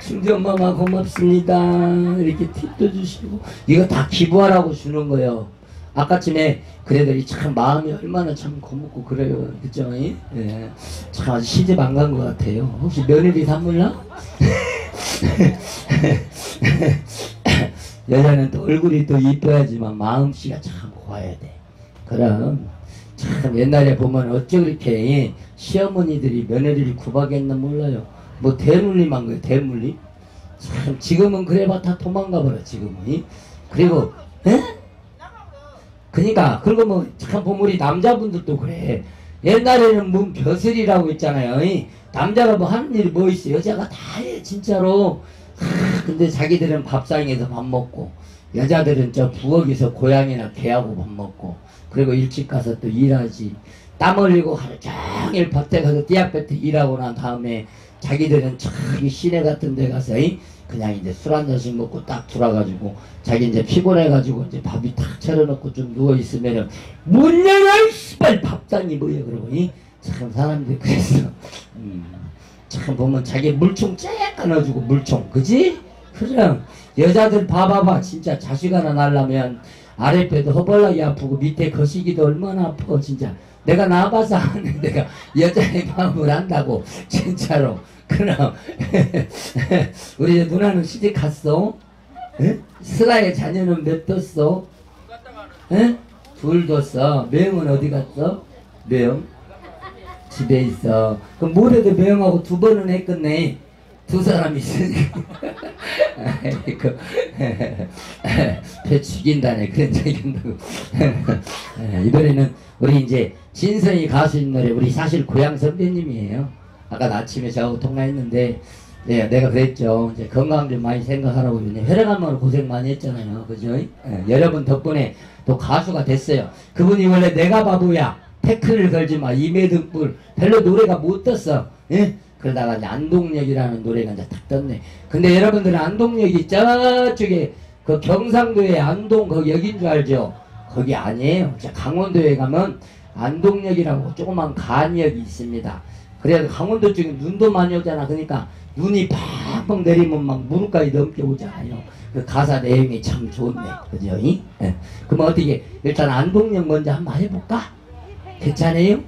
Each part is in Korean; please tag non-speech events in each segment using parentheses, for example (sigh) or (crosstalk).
충전마마 고맙습니다. 이렇게 팁도 주시고 이거 다 기부하라고 주는 거예요. 아까쯤에 그 애들이 참 마음이 얼마나 참 고맙고 그래요. 그죠? 예. 참 아직 시집 안 간 것 같아요. 혹시 며느리 삼물라? (laughs) 여자는 또 얼굴이 또 이뻐야지만 마음씨가 참 고와야 돼. 그럼 참 옛날에 보면 어째 그렇게 시어머니들이 며느리를 구박했나 몰라요. 뭐 대물림한 거예요. 대물림. 참 지금은 그래봐 다 도망가 버려 지금은. 그리고 에? 그러니까 그리고 뭐참 보면 우리 남자분들도 그래. 옛날에는 문 벼슬이라고 있잖아요. 이 남자가 뭐 하는 일이 뭐 있어? 여자가 다 해 진짜로. 하, 근데 자기들은 밥상에서 밥 먹고 여자들은 저 부엌에서 고양이나 개하고 밥 먹고 그리고 일찍 가서 또 일하지. 땀 흘리고 하루 종일 밭에 가서 띠약볕에 일하고 난 다음에 자기들은 저기 시내 같은 데 가서 이? 그냥 이제 술 한 잔씩 먹고 딱 돌아가지고 자기 이제 피곤해가지고 이제 밥이 탁 차려놓고 좀 누워있으면은 문 열어 씨발! 밥상이 뭐야 그러고 이? 참 사람들이 그랬어 음, 참 보면 자기 물총 쫙 끊어주고 물총. 그지? 그럼 여자들 봐봐봐. 진짜 자식 하나 낳으려면 아랫배도 허벌나게 아프고 밑에 거시기도 얼마나 아파 진짜. 내가 나와봐서 아는 내가 여자의 마음을 안다고 진짜로 그럼 (laughs) 우리 누나는 시집 갔어? 에? 슬아의 자녀는 몇 뒀어? 에? 둘 뒀어 매형은 어디 갔어? 매형? 집에 있어 그럼 모레도 매형하고 두 번은 했겠네 두 사람 있으니까 (laughs) (laughs) 배 죽인다네 그런 적이 온다고 이번에는 우리 이제 진선이 가수인 노래 우리 사실 고향 선배님이에요 아까 아침에 저하고 통화했는데 네, 내가 그랬죠 이제 건강 좀 많이 생각하라고 그러는데 혈액암으로 고생 많이 했잖아요 그죠 예, 여러분 덕분에 또 가수가 됐어요 그분이 원래 내가 바보야 태클을 걸지 마 이매등불 별로 노래가 못 떴어 예? 그러다가 이제 안동역이라는 노래가 이제 탁 떴네. 근데 여러분들은 안동역이 저쪽에 그 경상도에 안동 거기 역인 줄 알죠? 거기 아니에요. 자, 강원도에 가면 안동역이라고 조그만 간역이 있습니다. 그래서 강원도 쪽에 눈도 많이 오잖아. 그러니까 눈이 팍팍 내리면 막 무릎까지 넘게 오잖아요. 그 가사 내용이 참 좋네. 그죠? 이? 예. 그럼 어떻게 일단 안동역 먼저 한번 해볼까? 괜찮아요?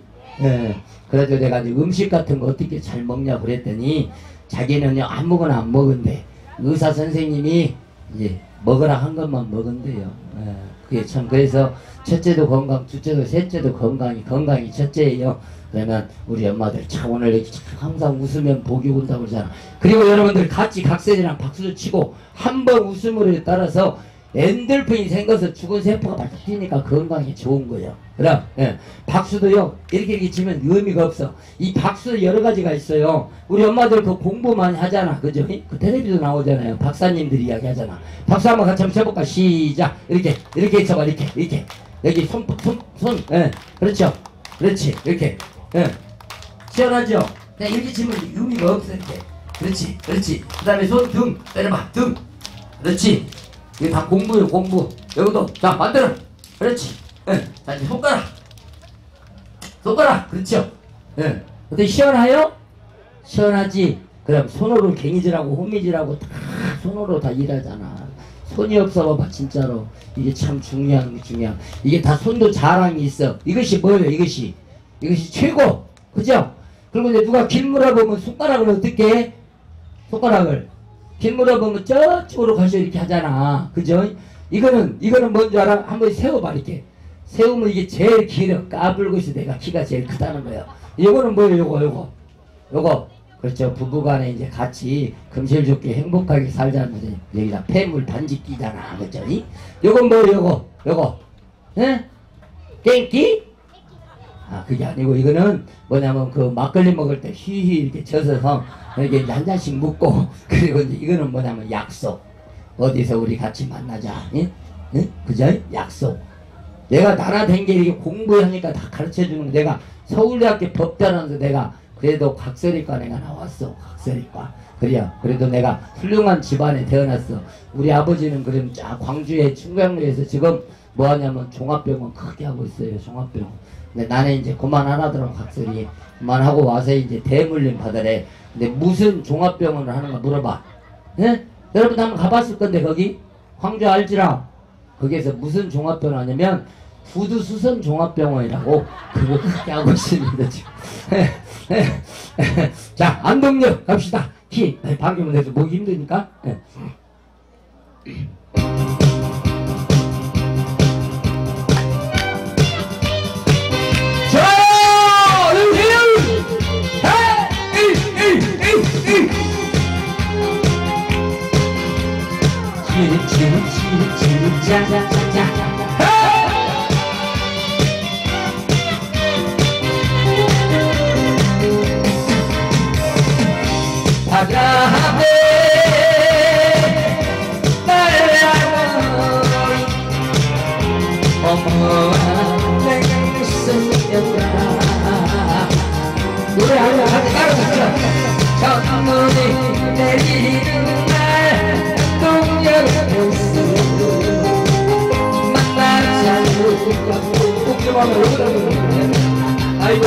예. 그래도 내가 이제 음식 같은 거 어떻게 잘 먹냐 그랬더니 자기는요 아무거나 안 먹은데 의사 선생님이 이제 먹으라 한 것만 먹은대요. 예, 그게 참 그래서 첫째도 건강, 둘째도 셋째도 건강이 건강이 첫째예요. 그러면 우리 엄마들 참 오늘 참 항상 웃으면 복이 온다고 그러잖아. 그리고 여러분들 같이 각설이랑 박수도 치고 한 번 웃음으로 따라서 엔돌핀이 생겨서 죽은 세포가 발짝 뛰니까 건강에 좋은 거예요. 그럼 예. 박수도요 이렇게 이렇게 치면 의미가 없어. 이 박수 여러 가지가 있어요. 우리 엄마들 그 공부 많이 하잖아, 그죠? 그 텔레비전 나오잖아요. 박사님들이 이야기하잖아. 박수 한번 같이 한번 쳐볼까? 시작. 이렇게 이렇게 쳐봐, 이렇게 이렇게 여기 손 손 손 예. 그렇죠. 그렇지 이렇게 예. 시원하죠? 그냥 이렇게 치면 의미가 없어 이렇게. 그렇지, 그렇지. 그다음에 손 등 때려봐, 등. 그렇지. 이게 다 공부예요 공부. 여기도 자 만들어 그렇지. 예. 자 이제 손가락. 손가락 그렇죠? 예. 어때 시원해요? 시원하지? 그럼 손으로 갱이질하고 호미질하고 다 손으로 다 일하잖아. 손이 없어 봐봐 진짜로. 이게 참 중요한 게 중요한. 이게 다 손도 자랑이 있어. 이것이 뭐예요 이것이? 이것이 최고. 그죠? 그리고 이제 누가 길 물어보면 손가락을 어떻게 해? 손가락을 길 물어보면 저쪽으로 가서 이렇게 하잖아. 그죠? 이거는, 이거는 뭔지 알아? 한번 세워봐, 이렇게. 세우면 이게 제일 길어. 까불고 있어. 내가 키가 제일 크다는 거예요. 이거는 뭐예요, 요거, 요거. 요거. 그렇죠. 부부간에 이제 같이 금실 좋게 행복하게 살자는 여기다 폐물 반지 끼잖아. 그죠? 이? 요건 뭐예요, 요거? 요거. 예? 땡기? 아, 그게 아니고 이거는 뭐냐면 그 막걸리 먹을 때 휘휘 이렇게 젖어서 이렇게 한 잔씩 묻고 (laughs) 그리고 이제 이거는 뭐냐면 약속. 어디서 우리 같이 만나자. 예? 예? 그죠? 약속. 내가 나라 이렇게 공부하니까 다 가르쳐 주는 거. 내가 서울대학교 법대라서 내가 그래도 각설이과 내가 나왔어. 각설이과. 그래요. 그래도 내가 훌륭한 집안에 태어났어. 우리 아버지는 그럼 자 광주에 충북에서 지금 뭐 하냐면 종합병원 크게 하고 있어요 종합병원 근데 나는 이제 그만하라더라고 각설이 그만하고 와서 이제 대물림 받으래 근데 무슨 종합병원을 하는가 물어봐 예? 여러분 한번 가봤을 건데 거기 광주 알지라 거기에서 무슨 종합병원 하냐면 구두 수선 종합병원이라고 그거 그렇게 하고 있습니다 지금. (laughs) 자 안동역 갑시다. 키 방금은 해서 목이 힘드니까. 첫눈이 내리는 날 동역에서 만나자 꼭좀하면 여기다 아이고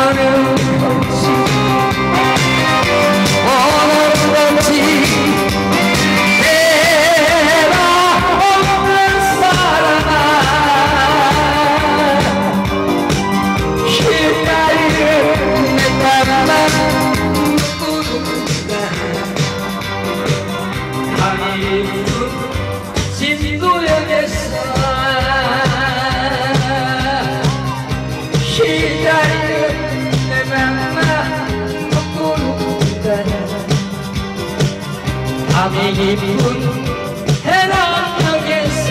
안 깊은 해남역에서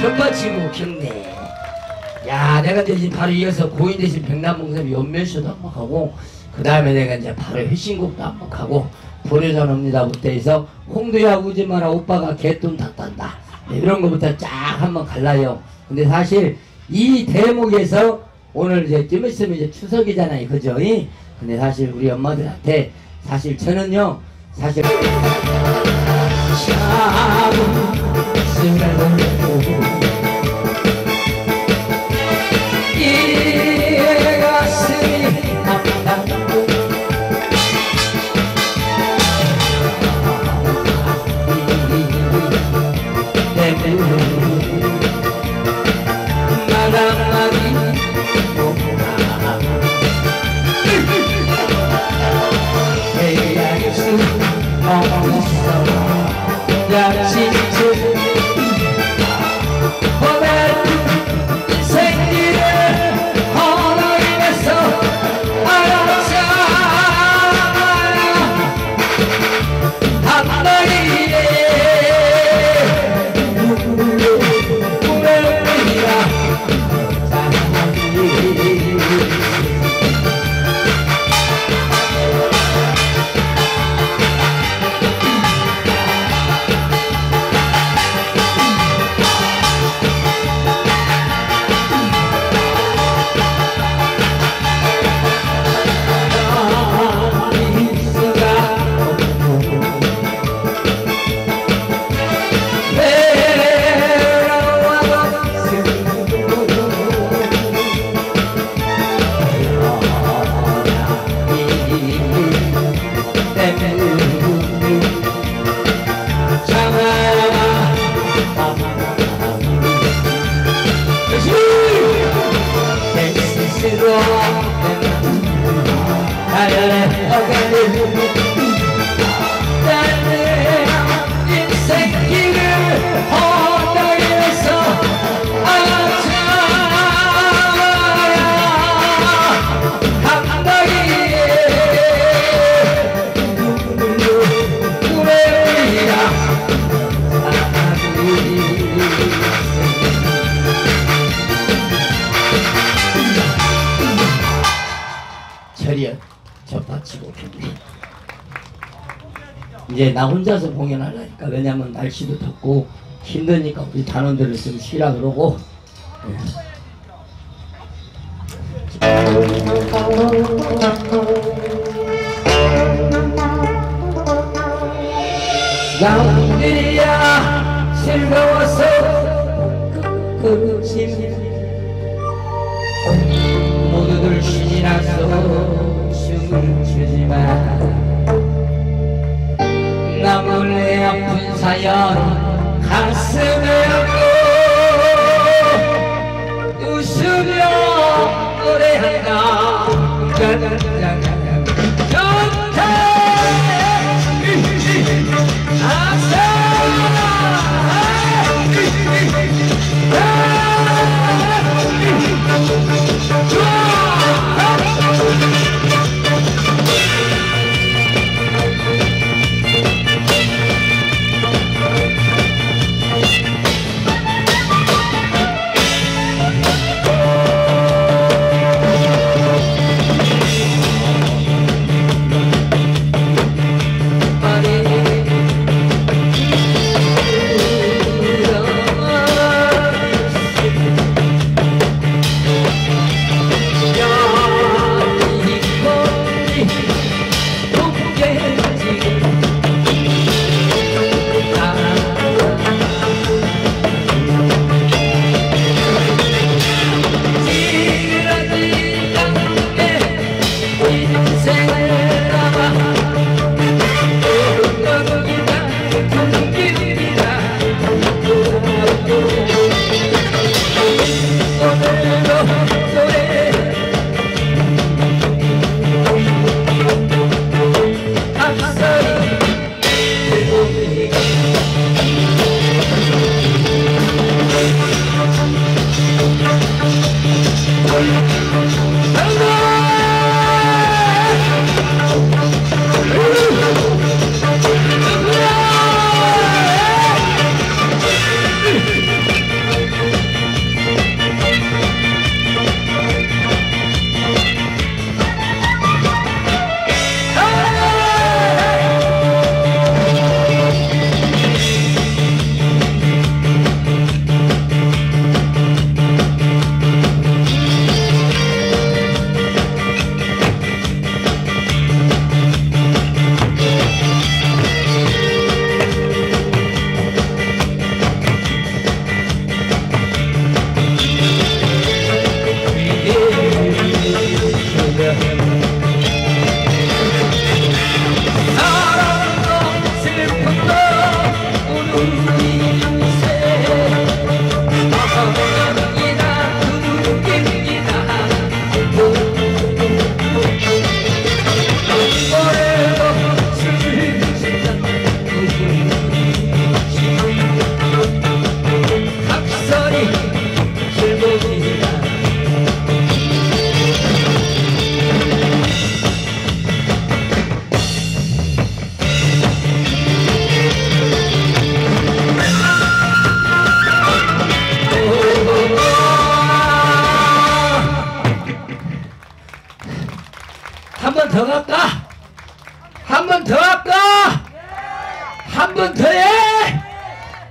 첫마치고 경례 야 내가 이제 바로 이어서 고인 대신 백남봉삼 연면쇼도 한번 하고 그 다음에 내가 이제 바로 회신곡도 한번 하고 보려전 옵니다 부터 해서 홍두야 우지 마라 오빠가 개돈 다 딴다. 네, 이런 거부터 쫙 한번 갈라요. 근데 사실 이 대목에서 오늘 이제 좀 있으면 이제 추석이잖아요 그죠? 이? 근데 사실 우리 엄마들한테 사실 저는요 사실 이제 나 혼자서 공연하려니까 왜냐면 날씨도 덥고 힘드니까 우리 단원들을 좀 쉬라 그러고 예. 남들이야 즐거워서 그루심 모두들 신이 나서 춤을 추지만 사연 가슴에 안고 웃으며 노래한다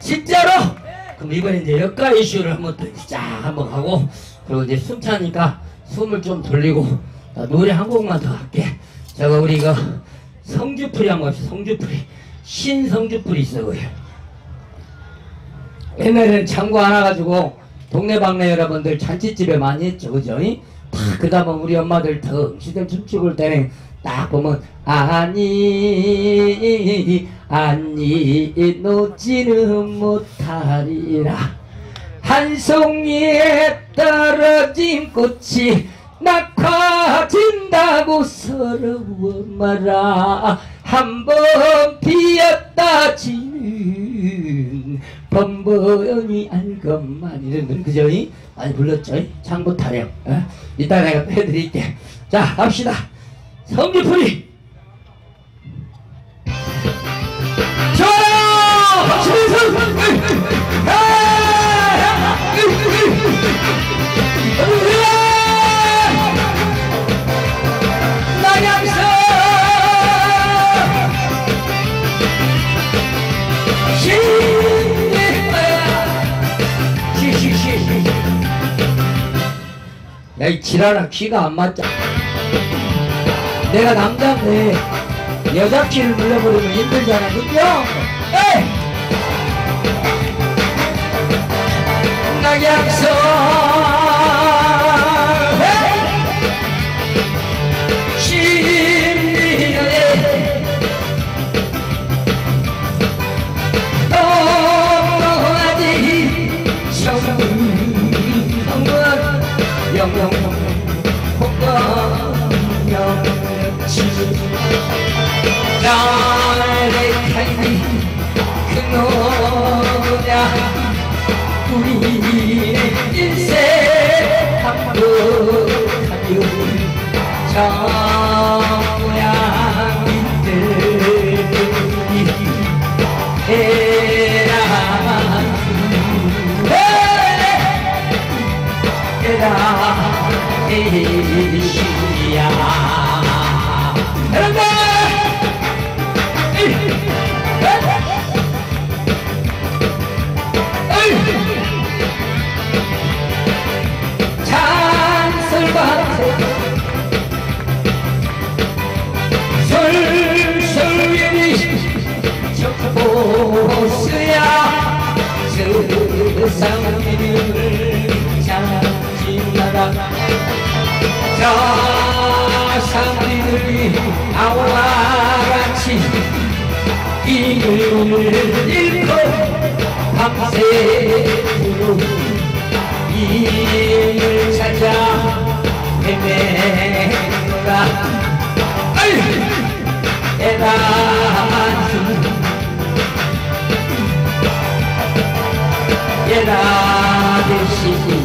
진짜로? 그럼 이번에 이제 역가 이슈를 한번 또쫙 한번 가고 그리고 이제 숨 차니까 숨을 좀 돌리고 나 노래 한 곡만 더 할게. 제가 우리 이거 성주풀이 한번 합시다. 성주풀이 신성주풀이 있어 그요 옛날에는 창고 하나 가지고 동네방네 여러분들 잔치집에 많이 했죠 그죠? 그 다음에 우리 엄마들 덩시들 춤추고 올 때는 딱 보면 아니 아니 놓지는 못하리라. 한 송이에 떨어진 꽃이 낙화진다고 서러워 마라 한 번 피었다 지는 번번이 알 것만 이런 건 그저 이? 많이 불렀죠? 창고 타령. 어? 이따 내가 해드릴게. 자 합시다 성기풀이! 좋아요! 박수민선 야이 지랄아 귀가 안 맞자 내가 남자인데 여자 키를 물려버리면 힘들잖아 그죠? 에이! 낙약선 이를 잃고 밤새 부르 이를 찾아 아이! 에라지 에라데시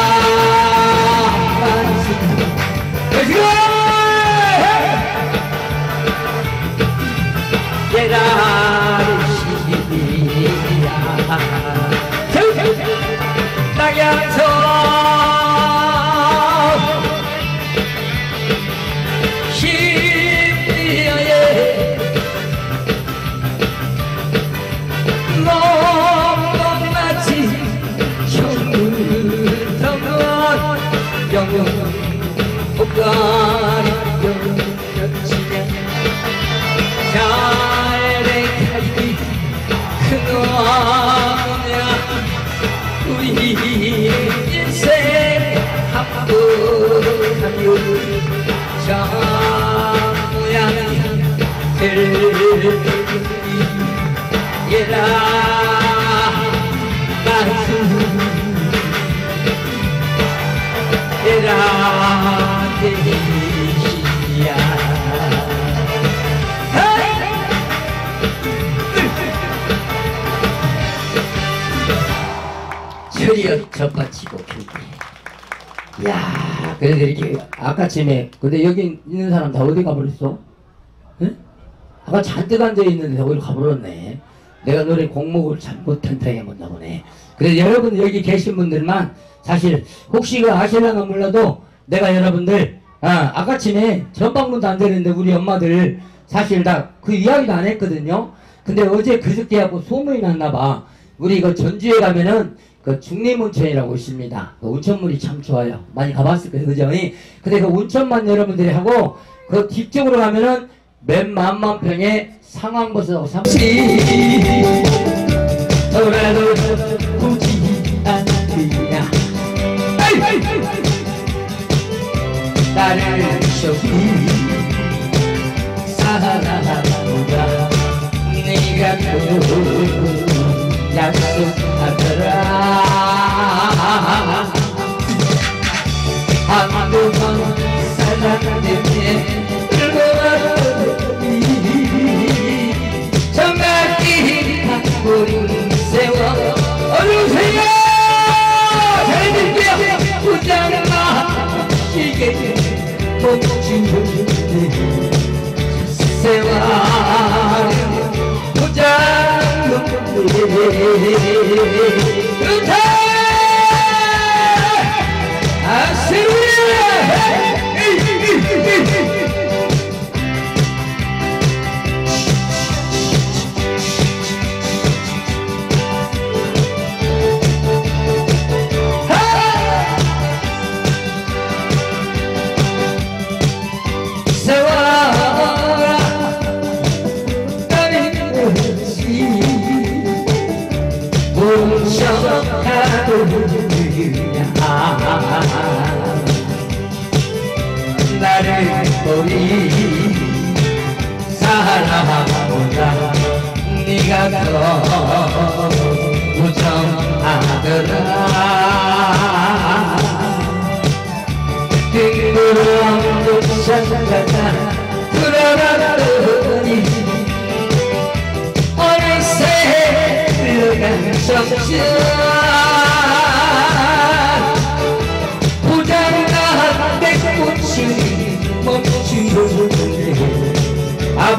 가 젖받치고 길게. 야 그래도 이렇게 아까쯤에 근데 여기 있는 사람 다 어디 가버렸어? 응? 아까 잔뜩 앉아있는데 다 어디 가버렸네. 내가 노래 공목을 잘못한 타이에 못나 보네. 그래서 여러분 여기 계신 분들만 사실 혹시 그 아실랑은 몰라도 내가 여러분들 아, 아까쯤에 전방문도 안 되는데 우리 엄마들 사실 다 그 이야기도 안 했거든요. 근데 어제 그저께하고 소문이 났나봐. 우리 이거 전주에 가면은 그 중림온천이라고 있습니다. 그 온천물이 참 좋아요. 많이 가봤을 거예요. 그죠? 근데 그 온천만 여러분들이 하고 그 뒤쪽으로 가면은 맨 만만 평에 상황버섯 삼시 돌아도 굳이 않느냐 나를 저기 사랑하다 네가 그 약속하더라 사랑보다 네가 더 무정하더라 뜬구름 듯샷가다 돌아가더니 어느새 흘러간 정자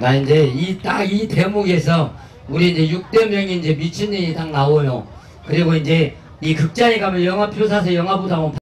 나 이제 이 딱 이 대목에서 우리 이제 6대 명이 이제 미친년이 딱 나오요. 그리고 이제 이 극장에 가면 영화 표 사서 영화 보다 보면